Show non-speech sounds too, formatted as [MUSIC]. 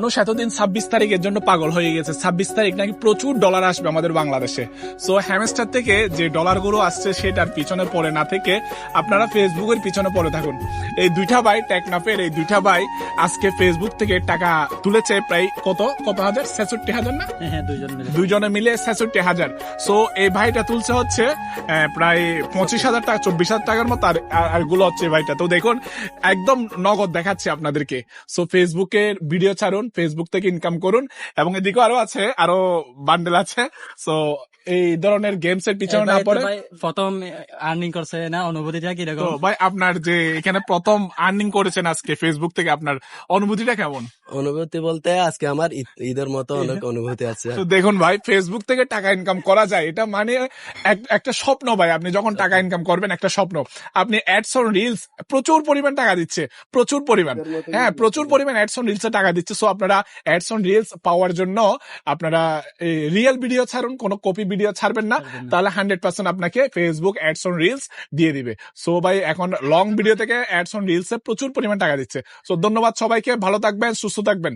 মানুষ এতদিন ছাব্বিশ তারিখের জন্য পাগল হয়ে গেছে। ছাব্বিশ তারিখ নাকি প্রচুর ডলার আসবে আমাদের বাংলাদেশে। সো হ্যামস্টার থেকে যে ডলারগুলো আসছে সেটার পিছনে পড়ে না থেকে আপনারা ফেসবুকের পিছনে পড়ে থাকুন। এই দুইটা ভাই টেকনাফের এই দুইটা ভাই আজকে ফেসবুক থেকে টাকা তুলেছে প্রায় কত? কত হাজার? ছেষট্টি হাজার না? হ্যাঁ দুইজন মিলে। দুইজনে মিলে ছেষট্টি হাজার। সো এই ভাইটা তুলছে হচ্ছে প্রায় পঁচিশ হাজার টাকা চব্বিশ হাজার টাকার মতো আর আর- গুলো হচ্ছে ভাইটা। তো দেখুন একদম নগদ দেখাচ্ছে আপনাদেরকে। সো ফেসবুকের ভিডিও ছাড়ুন ফেসবুক থেকে ইনকাম করুন এবং এদিকে আরও আছে আরও বান্ডেল আছে। সো এই ধরনের গেমস এর পিছনে না পড়ে প্রথম আর্নিং করছে না অনুভূতিটা কি কীরকম? ভাই আপনার যে এখানে প্রথম আর্নিং করেছেন আজকে ফেসবুক থেকে আপনার অনুভূতিটা কেমন? অনুভূতি বলতে আজকে আমার ঈদের মতো অনেক [LAUGHS] অনুভূতি আছে। দেখুন ভাই ফেসবুক থেকে টাকা ইনকাম করা যায়। এটা মানে একটা স্বপ্ন ভাই আপনি যখন টাকা ইনকাম করবেন একটা স্বপ্ন। আপনি অ্যাডস অন রিলস প্রচুর পরিমাণ টাকা দিচ্ছে প্রচুর পরিমাণ। হ্যাঁ প্রচুর পরিমাণ অ্যাডস অন রিলস টাকা দিচ্ছে। সো আপনারা অ্যাডস অন রিলস পাওয়ার জন্য আপনারা রিয়েল ভিডিও ছাড়ুন কোনো কপি ভিডিও ছাড়বেন না। তাহলে হান্ড্রেড পার্সেন্ট আপনাকে ফেসবুক অ্যাডস অন রিলস দিয়ে দিবে। সো ভাই এখন লং ভিডিও থেকে অ্যাডস অন রিলসে প্রচুর পরিমাণ টাকা দিচ্ছে। সো ধন্যবাদ সবাইকে। ভালো থাকবেন সুস্থ থাকবেন